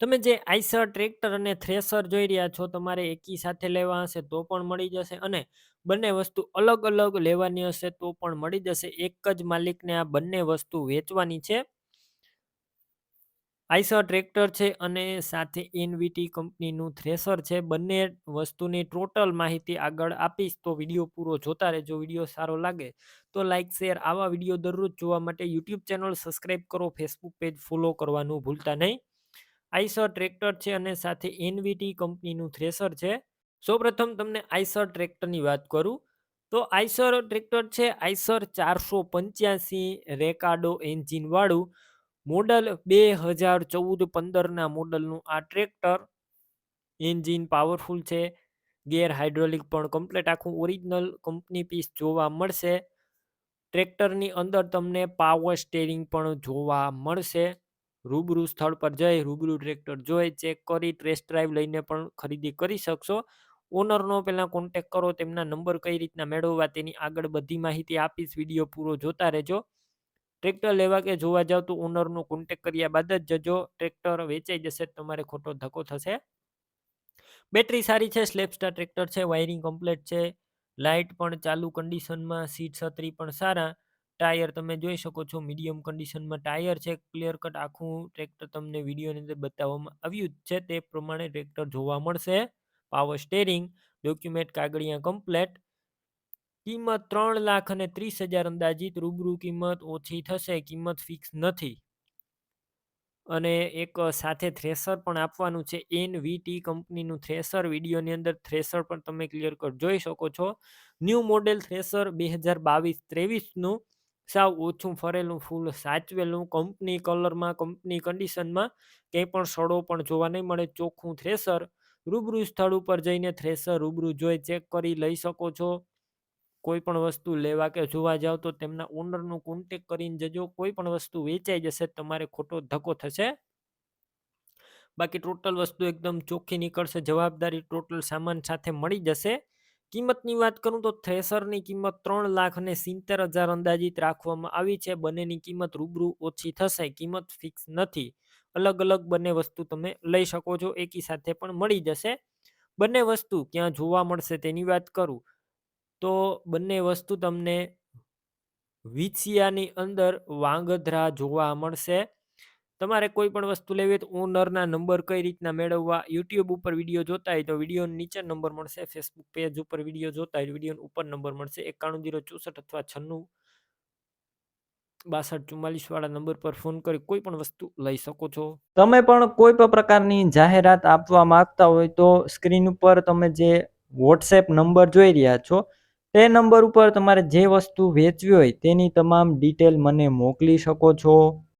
તમે જે Eicher, tractor અને થ્રેસર જોઈ રહ્યા છો, તમારે એકી સાથે લેવા હશે તો પણ મળી જશે અને બંને વસ્તુ અલગ અલગ લેવાની હશે તો પણ મળી જશે. એક જ માલિકને આ બંને વસ્તુ વેચવાની છે. આઈસર, ટ્રેક્ટર છે અને સાથે એનવીટી કંપનીનું થ્રેસર છે. બંને વસ્તુની ટોટલ માહિતી આગળ આપીશ તો વીડિયો પૂરો જોતા રહેજો. વીડિયો સારો લાગે તો લાઇક શેર આવા વીડિયો દરરોજ જોવા માટે યુટ્યુબ ચેનલ સબસ્ક્રાઈબ કરો. ફેસબુક પેજ ફોલો કરવાનું ભૂલતા નહીં. આઈસર ટ્રેક્ટર છે અને સાથે એનવીટી કંપનીનું થ્રેસર છે. સૌપ્રથમ તમને આઈસર ટ્રેક્ટરની વાત કરું. તો આઈસર ટ્રેક્ટર છે, આઈસર ચારસો પંચ્યાસી રેકાર્ડો એન્જિનવાળું. મોડલ બે હજાર ચૌદ પંદરના મોડલનું આ ટ્રેક્ટર. એન્જિન પાવરફુલ છે. ગેર હાઇડ્રોલિક પણ કમ્પ્લેટ આખું ઓરિજિનલ કંપની પીસ જોવા મળશે. ટ્રેક્ટરની અંદર તમને પાવર સ્ટેરિંગ પણ જોવા મળશે. રૂબરૂ સ્થળ પર જઈ રૂબરૂ ટ્રેક્ટર જોઈ, ચેક કરી, ટેસ્ટ ડ્રાઈવ લઈને પણ ખરીદી કરી શકશો. ઓનરનો પહેલાં કોન્ટેક કરો, તેમના નંબર કઈ રીતના મેળવવા તેની આગળ બધી માહિતી આપીશ, વીડિયો પૂરો જોતા રહેજો. ટ્રેક્ટર લેવા કે જોવા જાવ તો ઓનરનો કોન્ટેક કર્યા બાદ જ જજો. ટ્રેક્ટર વેચાઈ જશે, તમારે ખોટો ધક્કો થશે. બેટરી સારી છે સ્લેપસ્ટાર ટ્રેક્ટર છે વાયરિંગ કમ્પ્લીટ છે. લાઇટ પણ ચાલુ કન્ડિશનમાં સીટ છત્રી પણ સારા. ટાયર તમે જોઈ શકો છો, મીડિયમ કન્ડિશનમાં ટાયર છે, ક્લિયર કટ આખું ટ્રેક્ટર તમને વિડીયોની અંદર બતાવવામાં આવ્યું જ છે, તે પ્રમાણે ટ્રેક્ટર જોવા મળશે. પાવર સ્ટેરિંગ ડોક્યુમેન્ટ કાગળિયા કમ્પ્લેટ કિંમત ત્રણ લાખ અને ત્રીસ હજાર અંદાજિત, રૂબરૂ કિંમત ઓછી થશે, કિંમત ફિક્સ નથી. અને એક સાથે થ્રેસર પણ આપવાનું છે એન વીટી કંપનીનું થ્રેસર વિડીયોની અંદર થ્રેસર પણ તમે ક્લિયર કટ જોઈ શકો છો. ન્યૂ મોડેલ થ્રેસર બે હજાર બાવીસ ત્રેવીસનું સાવ ઓછું ફરેલું ફૂલ સાચવેલું કંપની કલરમાં કંપની કન્ડિશનમાં ક્યાંય પણ સડો પણ જોવા નહીં મળે. ચોખ્ખું થ્રેસર રૂબરૂ સ્થળ ઉપર જઈને થ્રેસર રૂબરૂ જોઈ ચેક કરી લઈ શકો છો. કોઈ પણ વસ્તુ લેવા કે જોવા જાવ તો તેમના ઓનરનું કોન્ટેક કરીને જજો. કોઈ પણ વસ્તુ વેચાઈ જશે તમારે ખોટો ધક્કો થશે. બાકી ટોટલ વસ્તુ એકદમ ચોખ્ખી નીકળશે. જવાબદારી ટોટલ સામાન સાથે મળી જશે. કિંમતની વાત કરું તો થ્રેસરની કિંમત ત્રણ લાખ અને સિત્તેર હજાર અંદાજિત રાખવામાં આવી છે. બંનેની કિંમત રૂબરૂ ઓછી થશે, કિંમત ફિક્સ નથી. અલગ અલગ બંને વસ્તુ તમે લઈ શકો છો, એકી સાથે પણ મળી જશે. બંને વસ્તુ ક્યાં જોવા મળશે તેની વાત કરું તો બંને વસ્તુ તમને વિછિયાની અંદર વાંગધ્રા જોવા મળશે. તમારે કોઈ પણ વસ્તુ લેવી હોય તો ઓનરના નંબર કઈ રીતના મેળવવા, યુટ્યુબ ઉપર વીડિયો જોતા હોય તો વીડિયો નીચે નંબર મળશે, ફેસબુક પેજ ઉપર વીડિયો જોતા હોય વીડિયો ઉપર નંબર મળશે, એકાણું જીરો ચોસઠ અથવા છન્નું બાસઠ ચુમ્માલીસ વાળા નંબર પર ફોન કરી કોઈ પણ વસ્તુ લઈ શકો છો. તમે પણ કોઈ પણ પ્રકારની જાહેરાત આપવા માંગતા હોય તો સ્ક્રીન ઉપર તમે જે વોટ્સએપ નંબર જોઈ રહ્યા છો, તે નંબર ઉપર તમારે જે વસ્તુ વેચવી હોય તેની તમામ ડિટેલ મને મોકલી શકો છો.